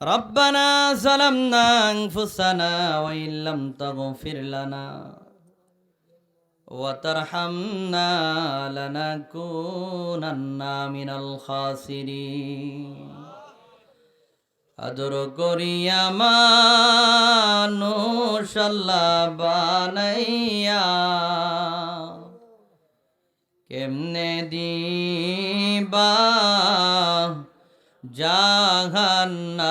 ربنا ظلمنا أنفسنا وإن لم تغفر لنا وترحمنا لنكونن من الخاسرين আদর করিয়া মানুষ আল্লাহ বানাইয়া কেমনে দিবা জাহান্নামে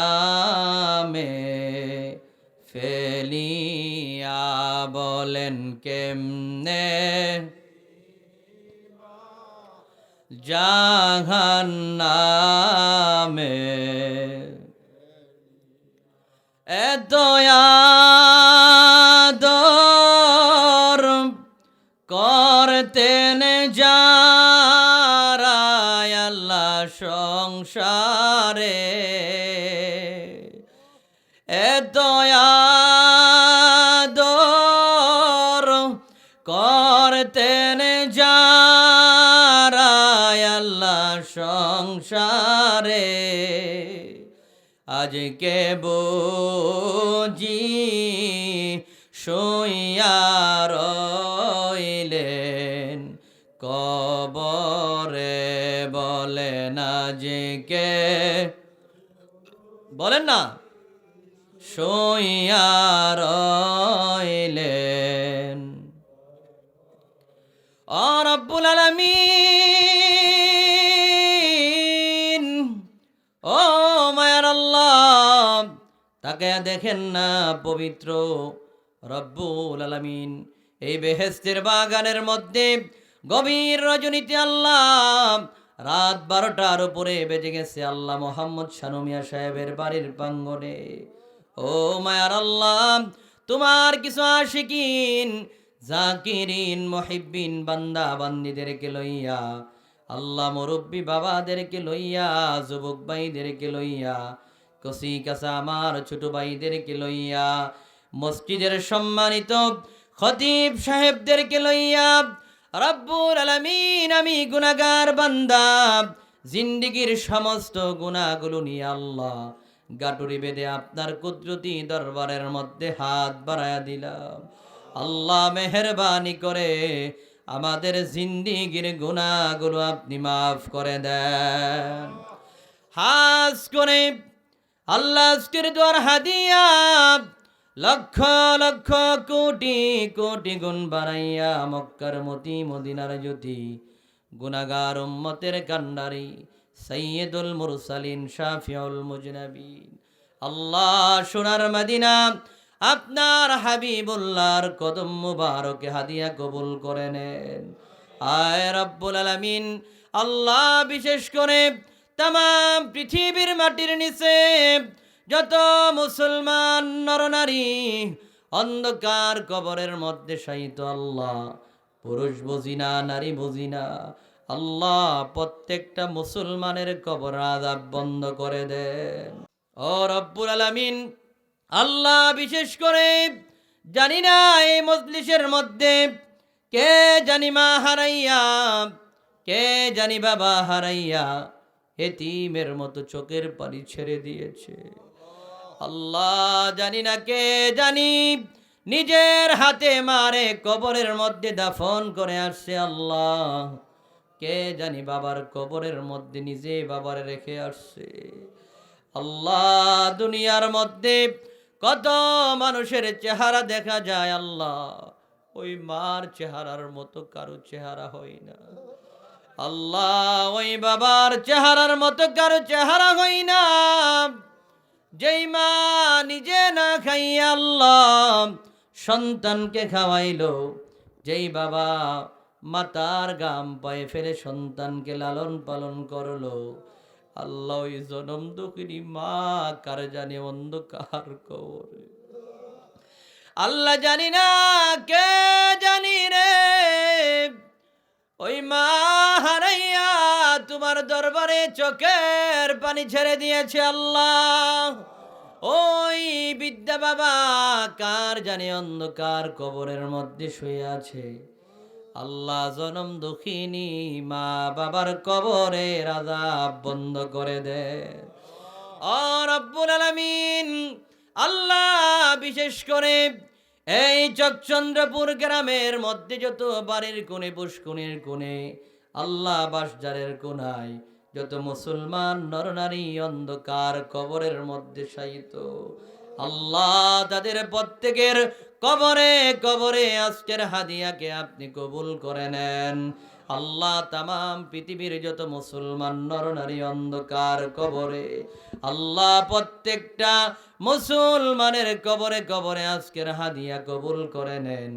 ফেলিয়া বলেন কেমনে? জাহান্নামে এত আদর করতেন যারা আল্লাহ সংসারে করতেন যারা আল্লাহ সংসারে। আজকে বুঝি শুইয়া রইলেন, কবরে বলেন আজকে বলেন না, শুইয়া রইলেন। রব্বুল আলামিন। ও মায়ার আল্লাহ তাকে দেখেন না পবিত্র রব্বুল আলামিন। এই বেহেস্তের বাগানের মধ্যে গভীর রজনীতে আল্লাহ রাত বারোটার উপরে বেজে গেছে আল্লাহ মোহাম্মদ শানুমিয়া সাহেবের বাড়ির প্রাঙ্গনে ও মায়ার আল্লাহ, তোমার কিছু আশিকিন জাকিরিন মহিবিন বান্দা বান্দিদেরকে লইয়া, আল্লাহ মুরব্বী বাবাদেরকে লইয়া, যুবক ভাইদেরকে লইয়া কসি কাসা আমার ছোট ভাইদেরকে লইয়া, মসজিদের সম্মানিত খতিব সাহেবদেরকে লইয়া, রব্বুল আলামিন, আমি গুনাগার বান্দা, জিন্দিগির সমস্ত গুণাগুলো নিয়ে আল্লাহ গাটুরি বেঁধে আপনার কুদরতি দরবারের মধ্যে হাত বাড়ায়া দিলাম। আল্লাহ মেহরবানি করে আমাদের জিন্দিগির গুণাগুলো আপনি মাফ করে দেন। হাস করে আল্লাহ দোয়ার হাদিয়া লক্ষ লক্ষ কোটি কোটি গুণ বানাইয়া মক্কার মতি মদিনার জ্যোতি গুনাগার উম্মতের কান্ডারি সৈয়দুল মুরসালিন শাফিউল মুজনাবিন। আল্লাহ সোনার মদিনা আপনার হাবিবুল্লাহর কদম মুবারকে হাদিয়া কবুল করে নেন। আয় রব্বুল আলামিন, আল্লাহ বিশেষ করে তাম পৃথিবীর মাটির নিচে যত মুসলমান নরনারী অন্ধকার কবরের মধ্যে শায়িত আল্লাহ, পুরুষ বুঝি না, নারী বুঝি না, আল্লাহ প্রত্যেকটা মুসলমানের কবর আজাব বন্ধ করে দেন। ও রব্বুল আলামিন আল্লাহ বিশেষ করে জানি না এই মজলিসের মধ্যে কে জানি মা হারাইয়া, কে জানি বাবা হারাইয়া হেতিমের মতো চোখের পানি ছেড়ে দিয়েছে। আল্লাহ জানি না কে জানি নিজের হাতে মারে কবরের মধ্যে দাফন করে আসছে আল্লাহ। কে জানি বাবার কবরের মধ্যে নিজে বাবার রেখে আসছে। আল্লাহ দুনিয়ার মধ্যে কত মানুষের চেহারা দেখা যায় আল্লাহ। ওই মার চেহারার মতো কারও চেহারা হয় না। আল্লাহ, ওই বাবার চেহারার মতো কারও চেহারা হয় না। যেই মা নিজে না খাইয়া আল্লাহ সন্তানকে খাওয়াইলো, যেই বাবা মাতার গাম পায়ে ফেলে সন্তানকে লালন পালন করল আল্লাহ ওই জনম দুঃখিনী মা, কার জানে অন্ধকার কবরে? আল্লাহ জানি না কে জানি রে। ওই মা হারাইয়া তোমার দরবারে চোখের পানি ছেড়ে দিয়েছে আল্লাহ। ওই বিদ্যা বাবা, কার জানে অন্ধকার কবরের মধ্যে শুয়ে আছে? আল্লাহ জনম দুঃখিনী মা বাবার কবরে রাজা বন্ধ করে দে। রব্বুল আলামিন, আল্লাহ বিশেষ করে এই চকচন্দ্রপুর গ্রামের মধ্যে যত বাড়ির কোণে পুষ্কুনির কোণে, আল্লাহ বাসজারের কোনায় যত মুসলমান নরনারী অন্ধকার কবরের মধ্যে শায়িত। আল্লাহ তাদের প্রত্যেকের কবরে কবরে আজকের হাদিয়াকে আপনি কবুল করে নেন। আল্লাহ তামাম পৃথিবীর যত মুসলমান নরনারী অন্ধকার কবরে, আল্লাহ প্রত্যেকটা মুসলমানের কবরে কবরে আজকের হাদিয়া কবুল করে নেন।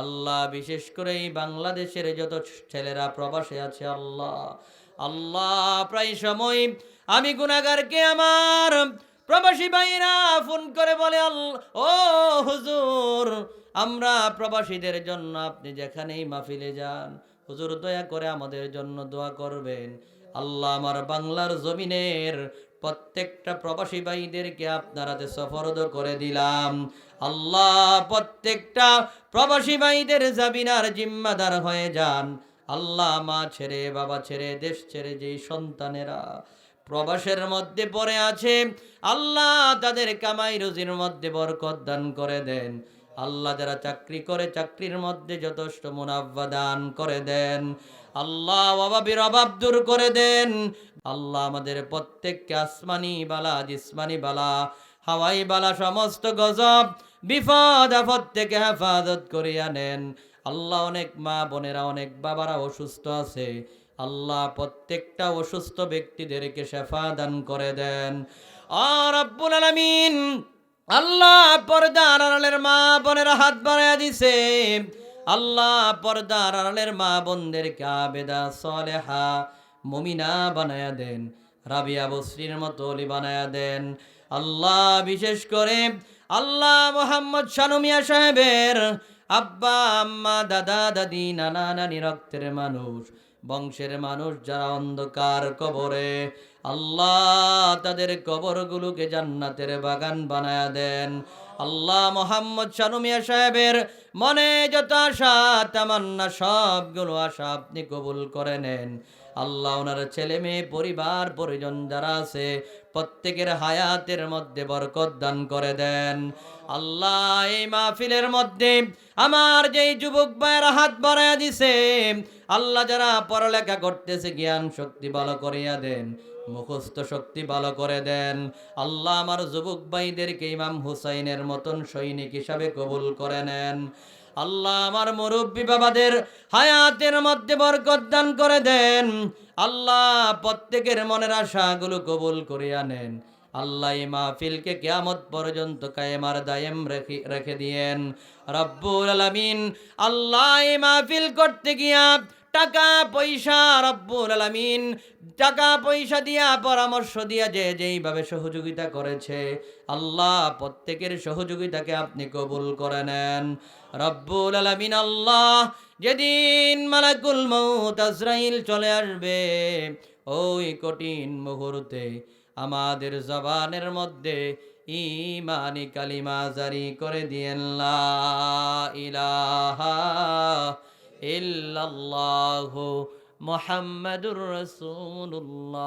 আল্লাহ বিশেষ করে এই বাংলাদেশের যত ছেলেরা প্রবাসে আছে, আল্লাহ আল্লাহ প্রায় সময় আমি গুনাগারকে আমার প্রবাসী ভাইরা ফোন করে বলে ও হুজুর, আমরা প্রবাসীদের জন্য আপনি যেখানেই মাহফিলে যান, হুজুর দয়া করে আমাদের জন্য দোয়া করবেন। আল্লাহ আমার বাংলার জমিনের প্রত্যেকটা প্রবাসী ভাইদেরকে আপনার হাতে সফরদ করে দিলাম। আল্লাহ প্রত্যেকটা প্রবাসী ভাইদের জাবিনার জিম্মাদার হয়ে যান। আল্লাহ মা ছেড়ে, বাবা ছেড়ে, দেশ ছেড়ে, যেই সন্তানেরা প্রবাসের মধ্যে পড়ে আছে। আল্লাহ তাদের কামাই রুজির মধ্যে বরকত দান করে দেন। আল্লাহ যারা চাকরি করে, চাকরির মধ্যে যথেষ্ট মুনাফা দান করে দেন। আল্লাহ অভাবের অভাব দূর করে দেন। আল্লাহ আমাদের প্রত্যেককে আসমানি বালা, জিসমানি বালা, হাওয়াই বালা, সমস্ত গজব বিপদ আপদ থেকে হেফাজত করিয়া নেন। আল্লাহ অনেক মা বোনেরা, অনেক বাবারা অসুস্থ আছে। আল্লাহ প্রত্যেকটা অসুস্থ ব্যক্তিদেরকে শেফা দান করে দেন। আর আব্বুল আলামিন আল্লাহ পর্দার আড়ালের মা বোনের হাত বাড়াইয়া দিছে। আল্লাহ পর্দার আড়ালের মা বোনদেরকে আবেদা সলেহা মমিনা বানায়া দেন, রাবিয়া বসরির মতো অলি বানায়া দেন। আল্লাহ বিশেষ করে আল্লাহ মোহাম্মদ শানুমিয়া সাহেবের আব্বা, আম্মা, দাদা, দাদি, নানা, নানি রক্তের মানুষ বংশের মানুষ যারা অন্ধকার কবরে, আল্লাহ তাদের কবরগুলোকে জান্নাতের বাগান বানায়া দেন। আল্লাহ মোহাম্মদ শানুমিয়া সাহেবের মনে যত আশা, তামান্না সবগুলো আশা আপনি কবুল করে নেন। আল্লাহ ওনার ছেলে মেয়ে, পরিবার, পরিজন যারা আছে, প্রত্যেকের হায়াতের মধ্যে বরকত দান করে দেন। আল্লাহ এই মাহফিলের মধ্যে আমার যেই যুবক ভাইয়ের হাত বাড়াইয়া দিছে আল্লাহ যারা পড়ালেখা করতেছে, জ্ঞান শক্তি ভালো করিয়া দেন, মুখস্থ শক্তি ভালো করে দেন। আল্লাহ আমার যুবক ভাইদেরকে ইমাম হুসাইনের মতন সৈনিক হিসাবে কবুল করে নেন। আল্লাহ আমার মুরব্বী বাবাদের হায়াতের মধ্যে বরকত দান করে দেন। আল্লাহ প্রত্যেকের মনের আশাগুলো কবুল করিয়া নেন। আল্লাহ মাহফিলকে কেয়ামত পর্যন্ত কায়েমার দায়েম রেখে রেখে দিয়েন। রব্বুল আলামিন আল্লাহ মাহফিল করতে গিয়া টাকা পয়সা রব্বুল আলামিন, টাকা পয়সা দিয়া, পরামর্শ দিয়া যে যেইভাবে সহযোগিতা করেছে, আল্লাহ প্রত্যেকের সহযোগিতাকে আপনি কবুল করে নেন। রব্বুল আলামিন আল্লাহ যেদিন মালাকুল মৌত আজরাইল চলে আসবে, ওই কঠিন মুহূর্তে আমাদের জবানের মধ্যে ইমানি কালিমা জারি করে দিয়েন ইলাহা ইল্লাল্লাহু মুহাম্মাদুর রাসূলুল্লাহ